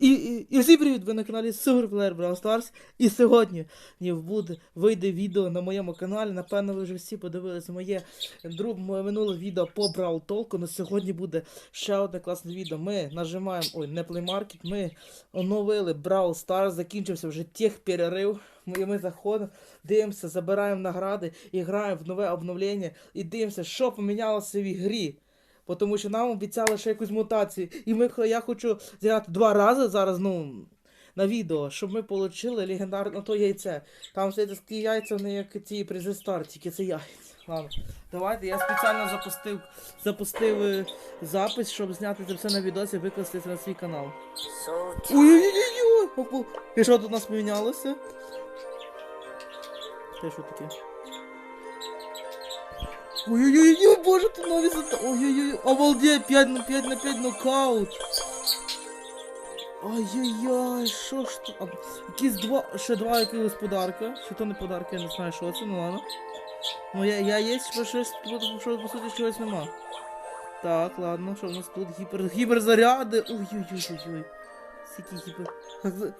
І, і, і всім привіт! Ви на каналі Superplayer Brawl Stars. І сьогодні буде, вийде відео на моєму каналі. Напевно, ви вже всі подивилися моє друг, моє минуле відео по Brawl Talk. На сьогодні буде ще одне класне відео. Ми нажимаємо, ой, не Play Market, ми оновили Brawl Stars, закінчився вже тех перерив. Ми, ми заходимо, дивимося, забираємо награди і граємо в нове обновлення і дивимося, що помінялося в ігрі. Тому що нам обіцяли ще якусь мутацію. І ми, я хочу зіграти два рази зараз, ну, на відео, щоб ми отримали легендарне то яйце. Там все такі яйця, не як ці призи стар, тільки це яйця. Ладно, давайте, я спеціально запустив, запустив е, запис, щоб зняти це все на відосі і викласти це на свій канал. Ой-ой-ой! І що тут у нас помінялося? Те що таке? Ой-ой-ой, боже, тут нові зада... Ой-ой-ой, обалдеть, 5 на 5 на 5 нокаут. Ой-ой-ой, що ж? А, Якісь два, ще два якихось подарка. Чи то не подарки, я не знаю, що це, ну ладно. Ну я, я є, що щось, що по суті чогось нема. Так, ладно, що в нас тут? Гіпер, гіперзаряди. Ой-ой-ой-ой-ой. Скільки гіпер... Так, за-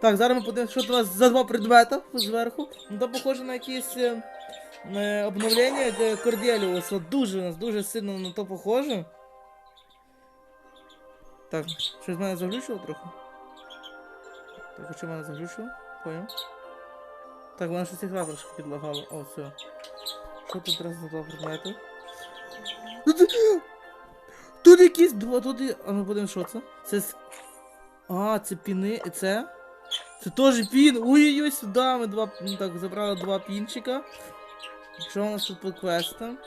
Так, зараз ми подивимося, що у нас за два предмета зверху. Ну то похоже на якісь е, обновлення де Корделіуса. Дуже у нас дуже сильно на то похоже. Так, щось мене заглючило трохи. Так, а що мене заглючило? Понял. Так, вона щось ігра трошки підлагала. О, все. Що тут раз за два предмети? Тут, тут якісь два, тут є... А ну подивимось, що це? Це... А, це піни, і це? Це теж пін. Ой-ой-ой, сюди ми два. Ну так, забрали два пінчика. Що у нас тут по квестам?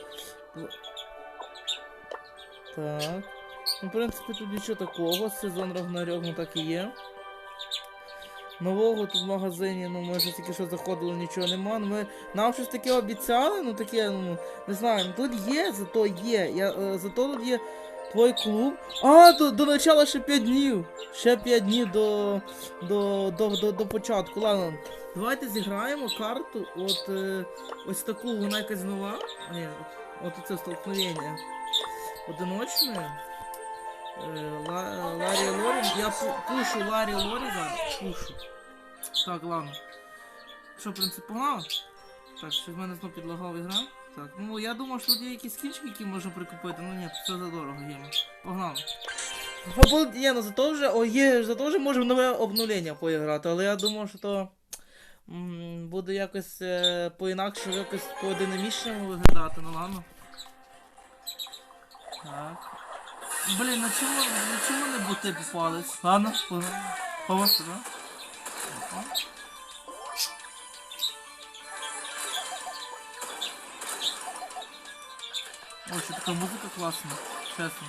Так. Ну, в принципі, тут нічого такого. Сезон Рагнарьок, ну так і є. Нового тут в магазині, ну ми вже тільки що заходили, нічого нема. Ну, ми, нам щось таке обіцяли, ну таке, ну, не знаю, ну тут є, зато є. Я, е, зато тут є твій клуб. А, до, до начала ще 5 днів. Ще 5 днів до, до, до, до, до початку. Ладно, давайте зіграємо карту. От е, ось таку, вона якась нова. А, Ні, от це столкновення. Одиночне. Е, Ла- Ларі Лорі. Я пушу Ларі Лорі зараз. Пушу. Так, ладно. Що, в принципі, погнали? Так, що в мене знову підлагав ігра. Так, ну я думав, що є якісь скінчики, які можна прикупити, ну ні, це за дорого є. Погнали. Ні, ну зато вже, о, є, зато вже можемо нове обновлення поіграти, але я думав, що то буде якось е, по-інакше, якось по-динамічному виглядати, ну ладно. Так. Блін, на чому, на чому не бути попались? Ладно, погнали. Погнали, да? Що така музика класна, чесно.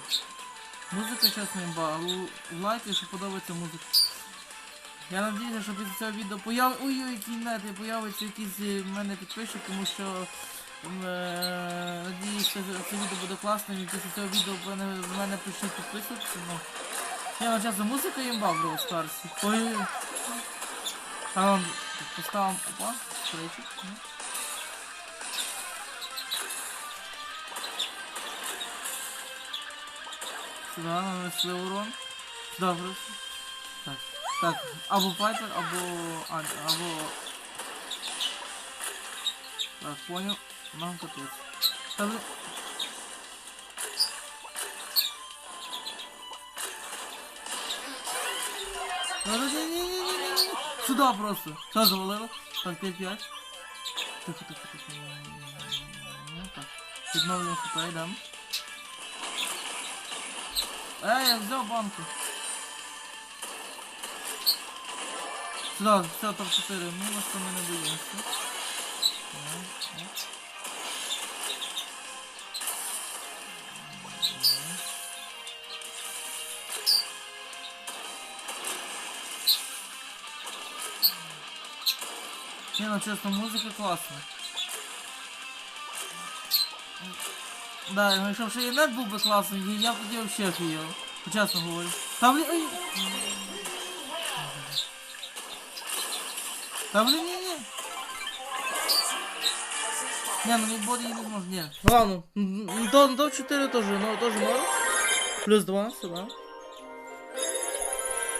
Музика чесно імба, Л- лайк, якщо подобається музика. Я надіюся, що після цього відео появ... Ой-ой, який нет, появиться якийсь е, в мене підписчик, тому що е, надіюся, що це відео буде класним і після цього відео в мене, в мене почнуть підписуватися. Я ну, чесно, музика імба в Brawl Stars. Ой. А, поставимо. Опа, третій. Сюда нанесли урон. Добре. Так. Так, або Пайпер, або. А, або. Так, понял. Нам капец. Та ви- Да, да, не, не, не, не, не, не. Сюда просто. Все завалило. Так, 5-5. Тихо, тихо, тихо. Ну, так. Відновлюємо хп, йдемо. Эй, я взял банку. Сюда, все, топ-4. Ну, на что мы не боимся. Так, так. Не, ну честно, музыка классная. Да, ну якщо б ще і нет був би класний, я б тоді вообще офігел. Чесно говорю. Та блін. Та блін, ні, ні. Не, ну мідбоді не можна, ні. Ладно, м, то, то 4 теж, ну, теж норм. Плюс 2, сюда.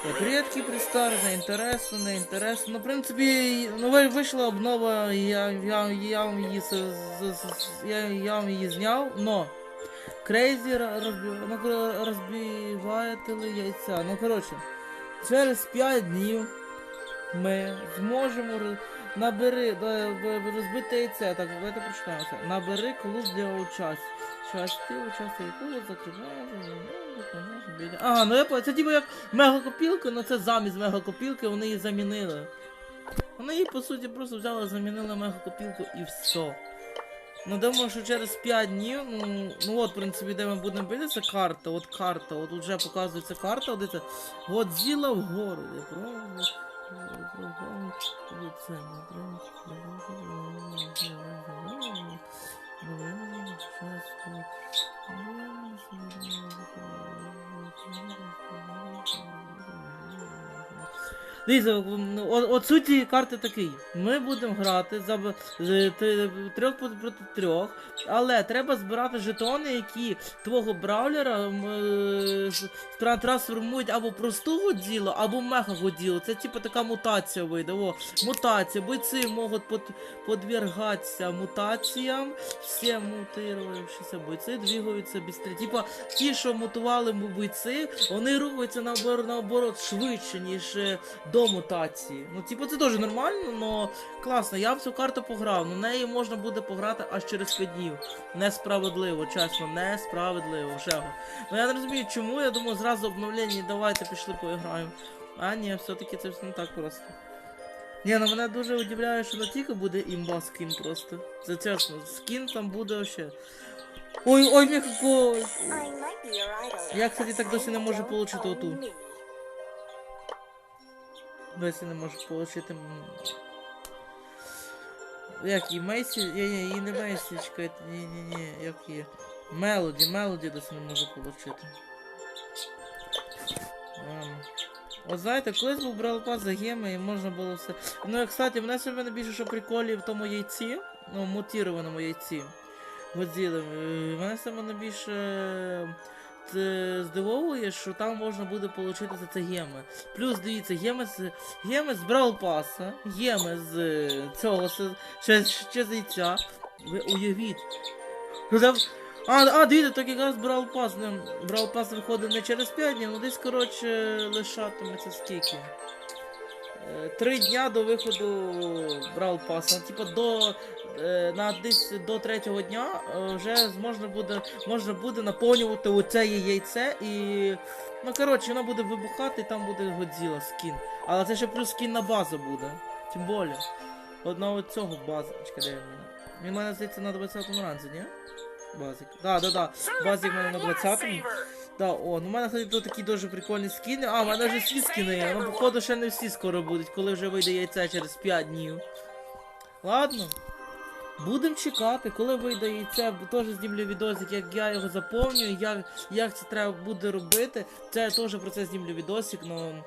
Так, рідкий пристар, не інтересно, не інтересно. Ну, в принципі, ну вийшла обнова, я, я, я вам її я, я вам її зняв, но Крейзі розбив, ну, яйця. Ну, коротше, через 5 днів ми зможемо набери, розбити яйце. Так, давайте прочитаємо. Набери клуб для участь. Часті участі якого закриває. А, ну я це типу як мегакопілка, ну це замість мегакопілки, вони її замінили. Вони її по суті просто взяли, замінили мегакопілку і все. Ну думаю, що через 5 днів, ну, ну от, в принципі, де ми будемо бити, це карта, от карта, от вже показується карта, от це Годзіла в городі. Правда? Це Дивіться, ну, о- от суть цієї карти такий. Ми будемо грати за трьох проти трьох, але треба збирати жетони, які твого бравлера е, трансформують або просту годзілу, або меха годзілу. Це типу така мутація вийде. О, мутація. Бойці можуть подвергатися мутаціям. Всі мутировавшися бойці двигаються бістрі. Типа ті, що мутували бойці, вони рухаються наоборот, наоборот швидше, ніж е, до мутації. Ну, типу, це теж нормально, но класно. Я в цю карту пограв. На неї можна буде пограти аж через 5 днів. Несправедливо, чесно, несправедливо. Вже. Ну я не розумію, чому. Я думаю, зразу обновлення, давайте пішли поіграємо. А ні, все-таки це все не так просто. Ні, ну мене дуже удивляє, що не тільки буде імба скін просто. Це чесно, скін там буде вообще. Ой, ой, мій. Я, кстати, так досі не можу получити оту. Досі не можу отримати. Як? Ні, ні, її не Мейсі, чекайте, ні, ні, ні, як її. Мелоді, Мелоді досі не можу отримати. От знаєте, колись був брал пас за геми і можна було все. Ну, і, кстати, мене саме найбільше, що приколів в тому яйці, ну, мутірованому яйці. Годзіли. е, Мене саме найбільше здивовує, що там можна буде отримати це геми. Плюс дивіться, геми з геми з Брал Паса, геми з е, цього ще, ще з яйця. Ви уявіть. А, а, дивіться, так якраз брал пас. Брал пас виходить не через 5 днів, ну десь, коротше, лишатиметься скільки. Е, Три дня до виходу брал пас. Типа до е, на десь до третього дня е, вже можна буде можна буде наповнювати оце яйце і. Ну коротше, воно буде вибухати і там буде Годзіла скін. Але це ще плюс скін на базу буде. Тим більше. Одного цього база. Чекай, де він мене? Він мене здається на 20-му ранзі, ні? Базик. Да, да, да. Базик в мене на 20-му. Да, о, ну в мене кстати, тут такі дуже прикольні скіни. А, в мене вже всі скіни є. Ну, походу, ще не всі скоро будуть, коли вже вийде яйце через 5 днів. Ладно. Будемо чекати, коли вийде яйце, бо теж знімлю відосик, як я його заповнюю, як, як це треба буде робити. Це я теж про це знімлю відосик, ну.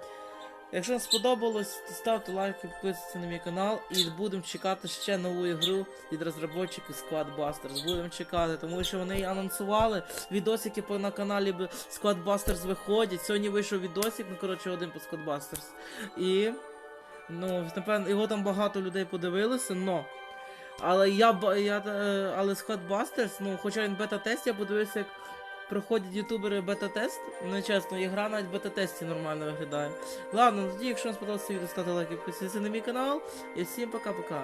Якщо вам сподобалось, ставте лайки, підписуйтесь на мій канал і будемо чекати ще нову ігру від розробників Squad Busters. Будемо чекати, тому що вони анонсували відосики на каналі б- Squad Busters виходять. Сьогодні вийшов відосик, ну коротше один по Squad Busters. І. Ну, напевно, його там багато людей подивилися, но. Але я, я е, але Squad Busters, ну, хоча він бета-тест, я подивився, як проходять ютубери бета-тест. Ну, чесно, ігра навіть в бета-тесті нормально виглядає. Ладно, тоді, якщо вам сподобалося відео, ставте лайки, підписуйтесь на мій канал. І всім пока-пока.